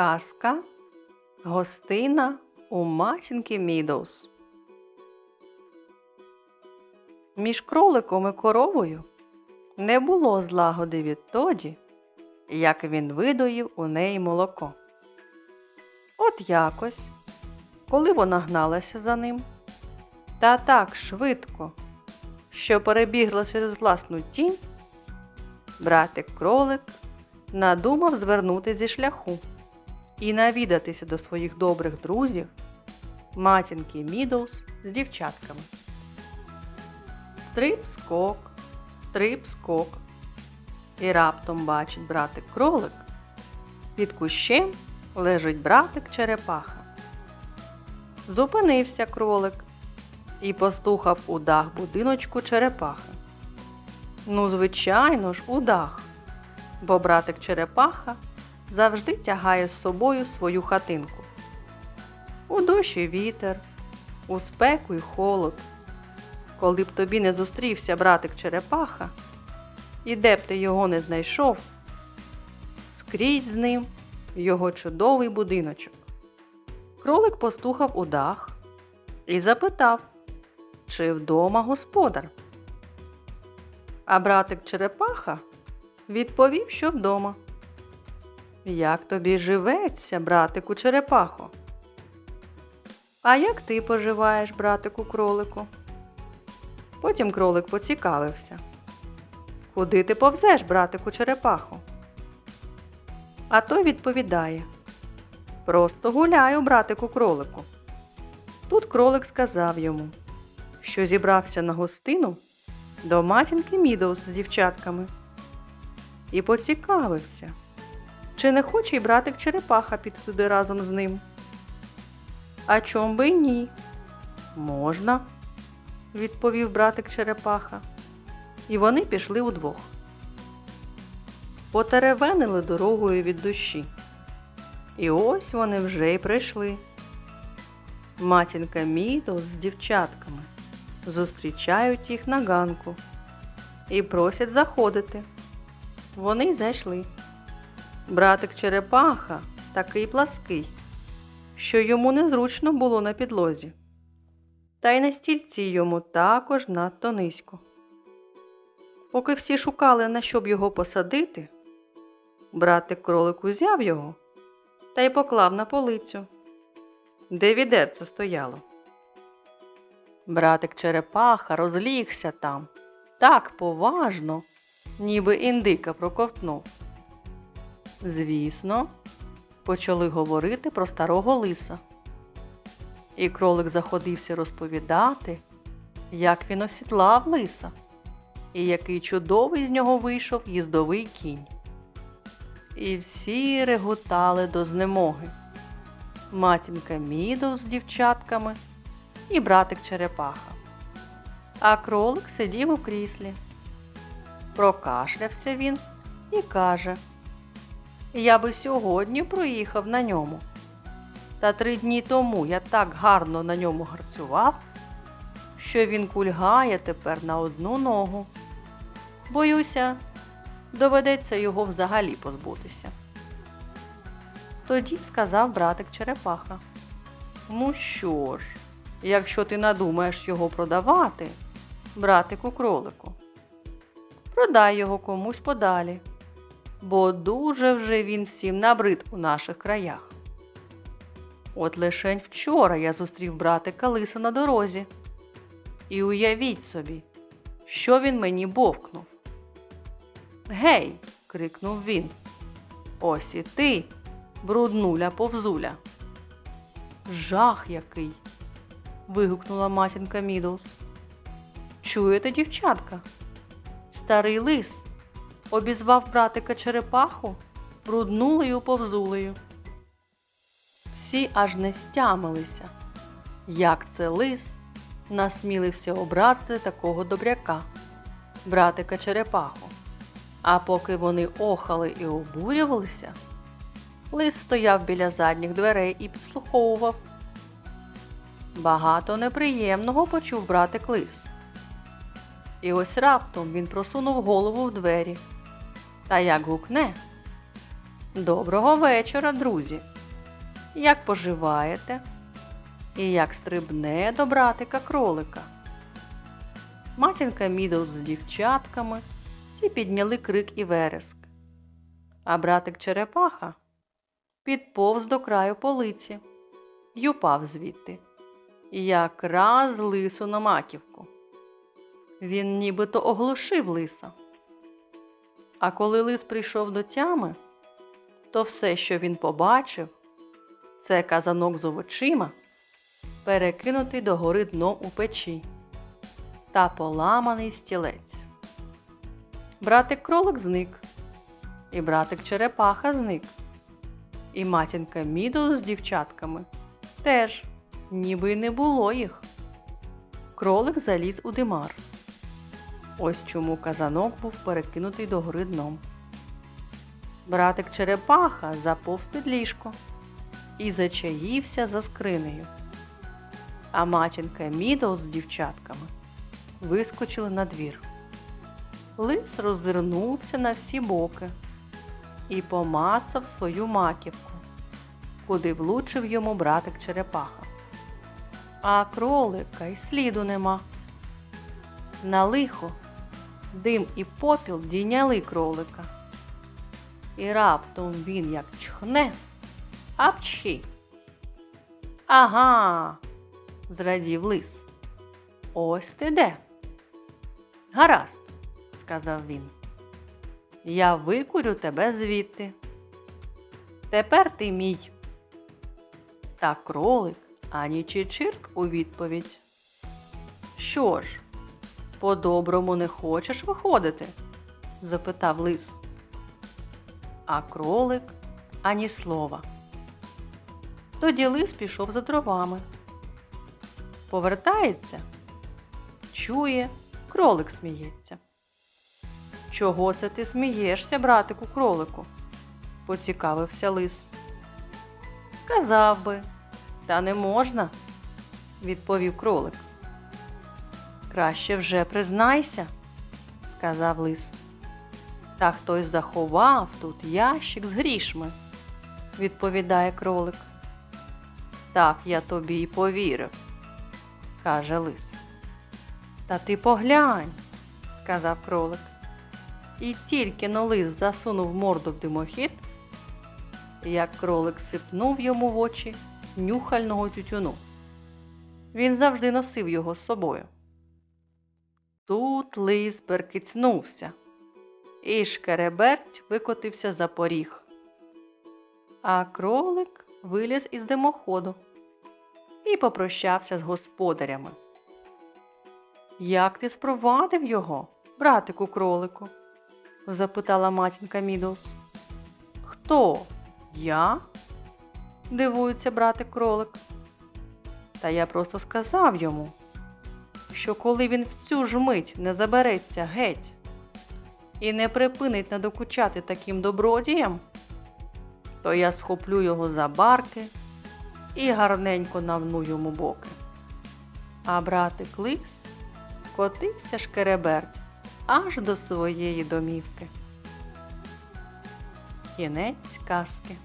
Казка Гостина у матінки Мідоус. Між кроликом і коровою не було злагоди відтоді, як він видоїв у неї молоко. От якось, коли вона гналася за ним, та так швидко, що перебігла через власну тінь, братик кролик надумав звернути зі шляху і навідатися до своїх добрих друзів, матінки Мідоус з дівчатками. Стрип скок, стрип скок. І раптом бачить братик кролик. Під кущем лежить братик черепаха. Зупинився кролик і постухав у дах будиночку черепахи. Ну, звичайно ж, у дах, бо братик черепаха завжди тягає з собою свою хатинку. У дощі вітер, у спеку й холод. Коли б тобі не зустрівся братик черепаха, і де б ти його не знайшов, скрізь з ним його чудовий будиночок. Кролик постухав у дах і запитав, чи вдома господар. А братик черепаха відповів, що вдома. Як тобі живеться, братику черепахо? А як ти поживаєш, братику кролику? Потім кролик поцікавився. Куди ти повзеш, братику черепахо? А той відповідає Просто гуляю, братику кролику. Тут кролик сказав йому, що зібрався на гостину до матінки Мідоус з дівчатками. І поцікавився, чи не хоче й братик черепаха піти туди разом з ним. А чом би й ні? Можна, відповів братик черепаха. І вони пішли удвох. Потеревенили дорогою від душі. І ось вони вже й прийшли. Матінка Мідоус з дівчатками зустрічають їх на ганку і просять заходити. Вони й зайшли. Братик Черепаха такий плаский, що йому незручно було на підлозі. Та й на стільці йому також надто низько. Поки всі шукали, на що б його посадити, братик кролик узяв його та й поклав на полицю, де відерце стояло. Братик Черепаха розлігся там так поважно, ніби індика проковтнув. Звісно, почали говорити про старого лиса. І кролик заходився розповідати, як він осідлав лиса, і який чудовий з нього вийшов їздовий кінь. І всі реготали до знемоги. Матінка Мідов з дівчатками і братик Черепаха. А кролик сидів у кріслі. Прокашлявся він і каже Я би сьогодні проїхав на ньому. Та три дні тому я так гарно на ньому гарцював, що він кульгає тепер на одну ногу. Боюся, доведеться його взагалі позбутися. Тоді сказав братик Черепаха. Ну що ж, якщо ти надумаєш його продавати, братику кролику, продай його комусь подалі, бо дуже вже він всім набрид у наших краях. От лишень вчора я зустрів братика лиса на дорозі. І уявіть собі, що він мені бовкнув. Гей! крикнув він. Ось і ти, бруднуля повзуля. Жах який. вигукнула матінка Мідоус. Чуєте, дівчатка? Старий лис обізвав братика черепаху бруднулею повзулею. Всі аж не стямилися, як це лис насмілився образити такого добряка, братика черепаху. А поки вони охали і обурювалися, лис стояв біля задніх дверей і підслуховував. Багато неприємного почув братик лис. І ось раптом він просунув голову в двері. Та як гукне Доброго вечора, друзі! Як поживаєте? І як стрибне до братика кролика? Матінка Мідл з дівчатками ті підняли крик і вереск. А братик Черепаха підповз до краю полиці й упав звідти. Якраз лису на маківку. Він нібито оглушив лиса. А коли лис прийшов до тями, то все, що він побачив, це казанок з овочима, перекинутий догори дном у печі та поламаний стілець. Братик кролик зник, і братик черепаха зник, і матінка Мідл з дівчатками теж, ніби й не було їх. Кролик заліз у димар. Ось чому казанок був перекинутий догори дном. Братик Черепаха заповз під ліжко і зачаївся за скринею. А матінка Мідл з дівчатками вискочили на двір. Лис роззирнувся на всі боки і помацав свою маківку, куди влучив йому братик Черепаха. А кролика й сліду нема. На лихо дим і попіл дійняли кролика. І раптом він як чхне, апчхі. Ага, зрадів лис. Ось ти де. Гаразд, сказав він. Я викурю тебе звідти. Тепер ти мій. Та кролик ані чичирк у відповідь. Що ж, по-доброму не хочеш виходити? запитав лис. А кролик ані слова. Тоді лис пішов за дровами. Повертається, чує, кролик сміється. Чого це ти смієшся, братику кролику? поцікавився лис. Казав би, та не можна, відповів кролик. Краще вже признайся, сказав лис. Та хтось заховав тут ящик з грішми, відповідає кролик. Так я тобі й повірив, каже лис. Та ти поглянь, сказав кролик. І тільки но лис засунув морду в димохід, як кролик сипнув йому в очі нюхального тютюну. Він завжди носив його з собою. Тут лис перкицнувся, і шкереберть викотився за поріг. А кролик виліз із димоходу і попрощався з господарями. Як ти спровадив його, братику кролику? запитала матінка Мідлс. Хто? Я? дивується братик кролик. Та я просто сказав йому, що коли він в цю ж мить не забереться геть і не припинить надокучати таким добродіям, то я схоплю його за барки і гарненько навну йому боки. А братик лис котився шкереберть аж до своєї домівки. Кінець казки.